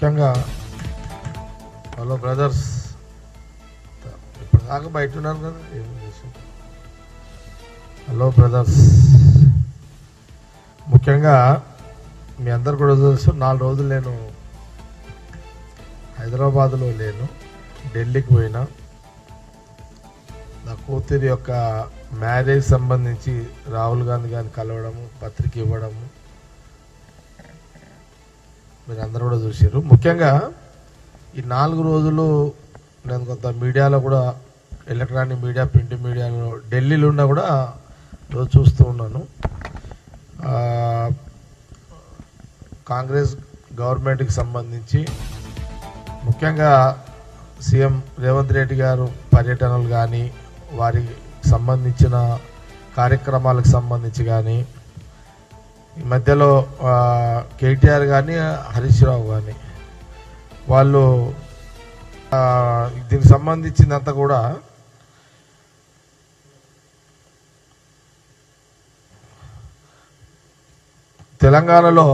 ముఖ్యంగా hello brothers ఇప్పుడు దాకా బయట ఉన్నారు కదా హలో బ్రదర్స్ ముఖ్యంగా మీ అందరు కూడా తెలుసు నాలుగు రోజులు నేను హైదరాబాద్లో లేను ఢిల్లీకి పోయినా. నా కూతురి యొక్క మ్యారేజ్ సంబంధించి రాహుల్ గాంధీ గారిని కలవడము పత్రిక ఇవ్వడము మీరు అందరూ కూడా చూసారు ముఖ్యంగా ఈ నాలుగు రోజులు నేను కొంత మీడియాలో కూడా ఎలక్ట్రానిక్ మీడియా ప్రింట్ మీడియాలో ఢిల్లీలో ఉన్నా కూడా రోజు చూస్తూ ఉన్నాను. కాంగ్రెస్ గవర్నమెంట్కి సంబంధించి ముఖ్యంగా సీఎం రేవంత్ రెడ్డి గారు పర్యటనలు కానీ వారికి సంబంధించిన కార్యక్రమాలకు సంబంధించి కానీ ఈ మధ్యలో కేటీఆర్ కానీ హరీష్ రావు కానీ వాళ్ళు దీనికి సంబంధించిందంతా కూడా తెలంగాణలో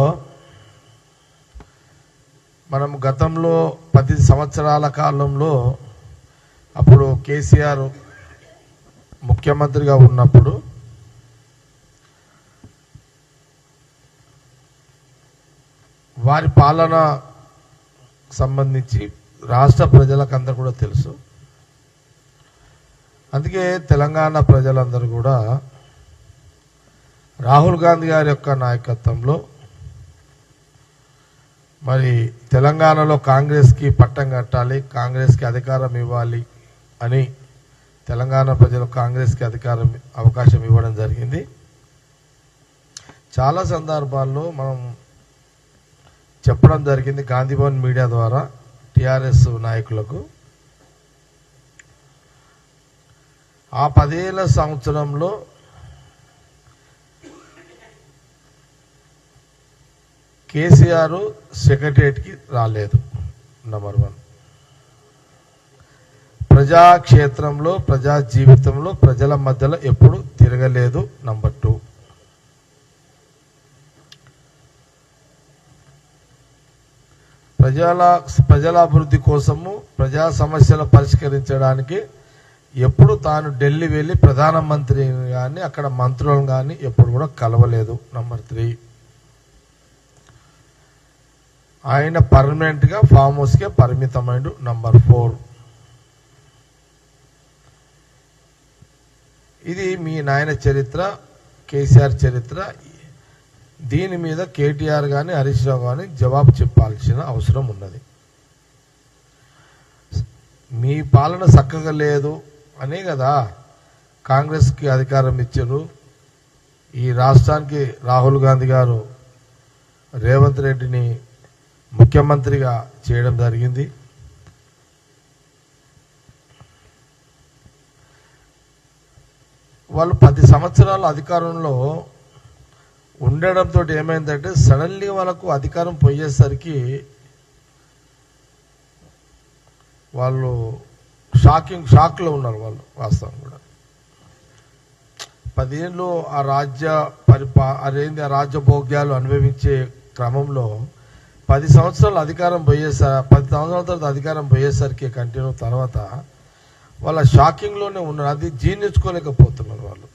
మనం గతంలో పది సంవత్సరాల కాలంలో అప్పుడు కేసీఆర్ ముఖ్యమంత్రిగా ఉన్నప్పుడు వారి పాలన సంబంధించి రాష్ట్ర ప్రజలకందరూ కూడా తెలుసు. అందుకే తెలంగాణ ప్రజలందరూ కూడా రాహుల్ గాంధీ గారి యొక్క నాయకత్వంలో మరి తెలంగాణలో కాంగ్రెస్కి పట్టం కట్టాలి కాంగ్రెస్కి అధికారం ఇవ్వాలి అని తెలంగాణ ప్రజలు కాంగ్రెస్కి అధికారం అవకాశం ఇవ్వడం జరిగింది. చాలా సందర్భాల్లో మనం చెప్పడం జరిగింది గాంధీభవన్ మీడియా ద్వారా టిఆర్ఎస్ నాయకులకు. ఆ పదేళ్ళ సంవత్సరంలో కేసీఆర్ సెక్రటరియట్కి రాలేదు నెంబర్ వన్. ప్రజాక్షేత్రంలో ప్రజా జీవితంలో ప్రజల మధ్యలో ఎప్పుడు తిరగలేదు నంబర్ టూ. ప్రజల ప్రజల అభివృద్ధి కోసము ప్రజా సమస్యలు పరిష్కరించడానికి ఎప్పుడు తాను ఢిల్లీ వెళ్ళి ప్రధానమంత్రి కానీ అక్కడ మంత్రులను కానీ ఎప్పుడు కూడా కలవలేదు. నంబర్ త్రీ ఆయన పర్మనెంట్గా ఫామ్ హౌస్కే పరిమితమైన నంబర్ ఫోర్ ఇది మీ నాయన చరిత్ర కేసీఆర్ చరిత్ర. దీని మీద కేటీఆర్ కానీ హరీష్ రావు కానీ జవాబు చెప్పాల్సిన అవసరం ఉన్నది. మీ పాలన చక్కగా లేదు అనే కదా కాంగ్రెస్కి అధికారం ఇచ్చారు. ఈ రాష్ట్రానికి రాహుల్ గాంధీ గారు రేవంత్ రెడ్డిని ముఖ్యమంత్రిగా చేయడం జరిగింది. వాళ్ళు పది సంవత్సరాల అధికారంలో ఉండడంతో ఏమైందంటే సడన్లీ వాళ్ళకు అధికారం పోయేసరికి వాళ్ళు షాకింగ్ షాక్లో ఉన్నారు వాళ్ళు వాస్తవం కూడా. పదేళ్ళు ఆ రాజ్య పరిపా అదేంది ఆ రాజ్య భోగ్యాలు అనుభవించే క్రమంలో పది సంవత్సరాలు అధికారం పోయేసారి పది సంవత్సరాల తర్వాత అధికారం పోయేసరికి కంటిన్యూ తర్వాత వాళ్ళ షాకింగ్లోనే ఉన్నారు. అది జీర్ణించుకోలేకపోతున్నారు వాళ్ళు.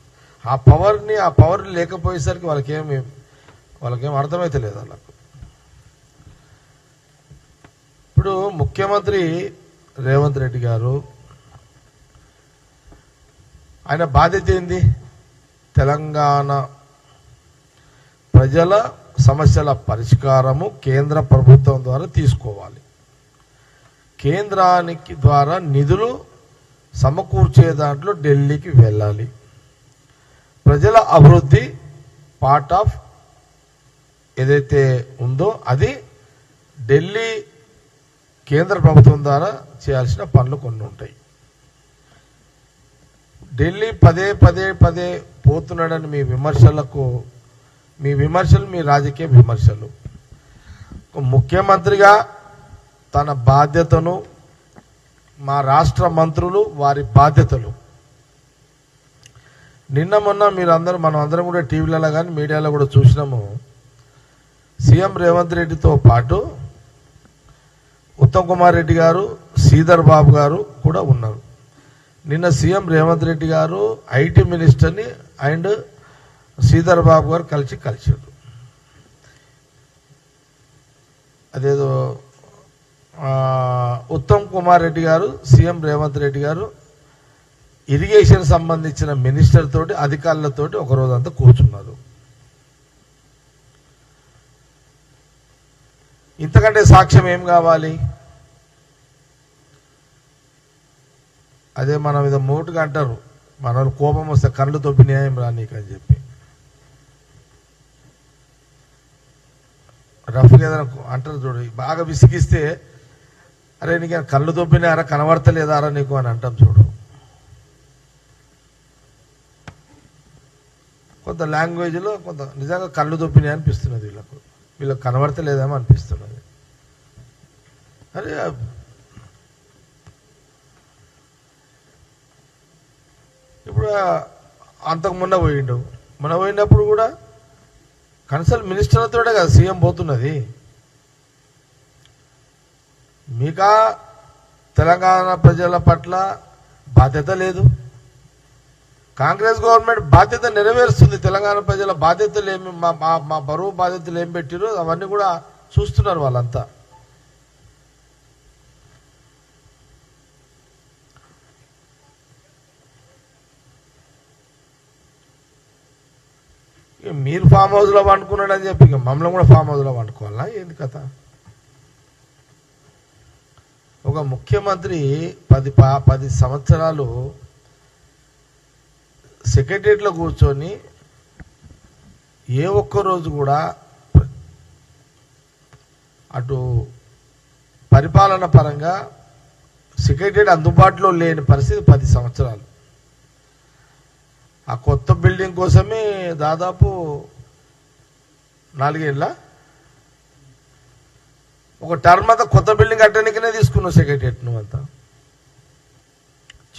ఆ పవర్ని ఆ పవర్ లేకపోయేసరికి వాళ్ళకేమి వాళ్ళకేం అర్థమైతే లేదు అలా. ఇప్పుడు ముఖ్యమంత్రి రేవంత్ రెడ్డి గారు ఆయన బాధ్యత ఏంది? తెలంగాణ ప్రజల సమస్యల పరిష్కారము కేంద్ర ప్రభుత్వం ద్వారా తీసుకోవాలి. కేంద్రానికి ద్వారా నిధులు సమకూర్చే దాంట్లో ఢిల్లీకి వెళ్ళాలి. ప్రజల అభివృద్ధి పార్ట్ ఆఫ్ ఏదైతే ఉందో అది ఢిల్లీ కేంద్ర ప్రభుత్వం ద్వారా చేయాల్సిన పనులు కొన్ని ఉంటాయి. ఢిల్లీ పదే పదే పదే పోతున్నాడని మీ విమర్శలకు మీ విమర్శలు మీ రాజకీయ విమర్శలు. ముఖ్యమంత్రిగా తన బాధ్యతను మా రాష్ట్ర మంత్రులు వారి బాధ్యతలు నిన్న మొన్న మీరు అందరూ మనం అందరం కూడా టీవీలలో కానీ మీడియాలో కూడా చూసినాము. సీఎం రేవంత్ రెడ్డితో పాటు ఉత్తమ్ కుమార్ రెడ్డి గారు శ్రీధర్ బాబు గారు కూడా ఉన్నారు. నిన్న సీఎం రేవంత్ రెడ్డి గారు ఐటీ మినిస్టర్ని అండ్ శ్రీధర్ బాబు గారు కలిసి కలిసారు అదేదో ఉత్తమ్ కుమార్ రెడ్డి గారు సీఎం రేవంత్ రెడ్డి గారు ఇరిగేషన్ సంబంధించిన మినిస్టర్ తోటి అధికారులతోటి ఒక రోజంతా కూర్చున్నారు. ఇంతకంటే సాక్ష్యం ఏం కావాలి? అదే మన మీద మూటుగా అంటారు. మన కోపం వస్తే కళ్ళు తొప్పి న్యాయం రా నీకు అని చెప్పి. రఫ్గా ఏదైనా అంటారు చూడు బాగా విసిగిస్తే అరే నీకు కళ్ళు తొప్పినారా కనబడతలేదారా నీకు అని అంటాం చూడు. కొంత లాంగ్వేజ్లో కొంత నిజంగా కళ్ళు దొప్పినాయి అనిపిస్తున్నది వీళ్ళకు. వీళ్ళకి కనబడతలేదేమో అనిపిస్తున్నది. అరే ఇప్పుడు అంతకు మొన్న పోయిండు. మొన్న పోయినప్పుడు కూడా కన్సల్ మినిస్టర్లతోటే కదా సీఎం పోతున్నది. మీకా తెలంగాణ ప్రజల పట్ల బాధ్యత లేదు. కాంగ్రెస్ గవర్నమెంట్ బాధ్యత నెరవేరుస్తుంది. తెలంగాణ ప్రజల బాధ్యతలు ఏమి మా మా మా బరువు బాధ్యతలు ఏం పెట్టిరో అవన్నీ కూడా చూస్తున్నారు వాళ్ళంతా. ఇక మీరు ఫామ్ హౌస్లో వండుకున్నాడని చెప్పి ఇక మమ్మల్ని కూడా ఫామ్ హౌస్లో వండుకోవాలా? ఏంది కథ? ఒక ముఖ్యమంత్రి పది పా పది సంవత్సరాలు సెక్రటరియట్లో కూర్చొని ఏ ఒక్క రోజు కూడా అటు పరిపాలన పరంగా సెక్రటరియట్ అందుబాటులో లేని పరిస్థితి పది సంవత్సరాలు. ఆ కొత్త బిల్డింగ్ కోసమే దాదాపు నాలుగేళ్ళ? ఒక టర్మ్ అంతా కొత్త బిల్డింగ్ కట్టడానికినే తీసుకున్నావు సెక్రటరియట్ నువ్వంతా.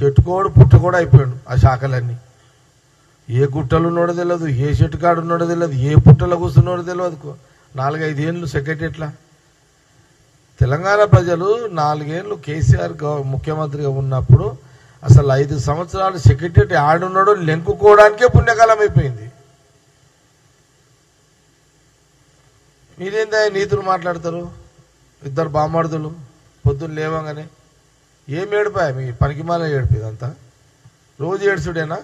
చెట్టుకోడు పుట్టుకోడు అయిపోయాడు ఆ శాఖలన్నీ. ఏ గుట్టలు ఉన్నాడో తెలియదు ఏ చెట్టు కాడు ఉన్నాడో తెలియదు ఏ పుట్టలో కూర్చున్నాడో తెలియదు నాలుగైదేళ్ళు సెక్రటరీట్లా తెలంగాణ ప్రజలు నాలుగేళ్ళు కేసీఆర్ ముఖ్యమంత్రిగా ఉన్నప్పుడు అసలు ఐదు సంవత్సరాలు సెక్రటరీ ఆడున్నాడో లెంకుకోవడానికే పుణ్యకాలం అయిపోయింది. మీరేందా నీతులు మాట్లాడతారు? ఇద్దరు బామర్దులు పొద్దున్న లేవగానే. ఏం ఏడిపాయ మీ పనికిమాల ఏడిపి ఇదంతా? రోజు ఏడుచుడేనా?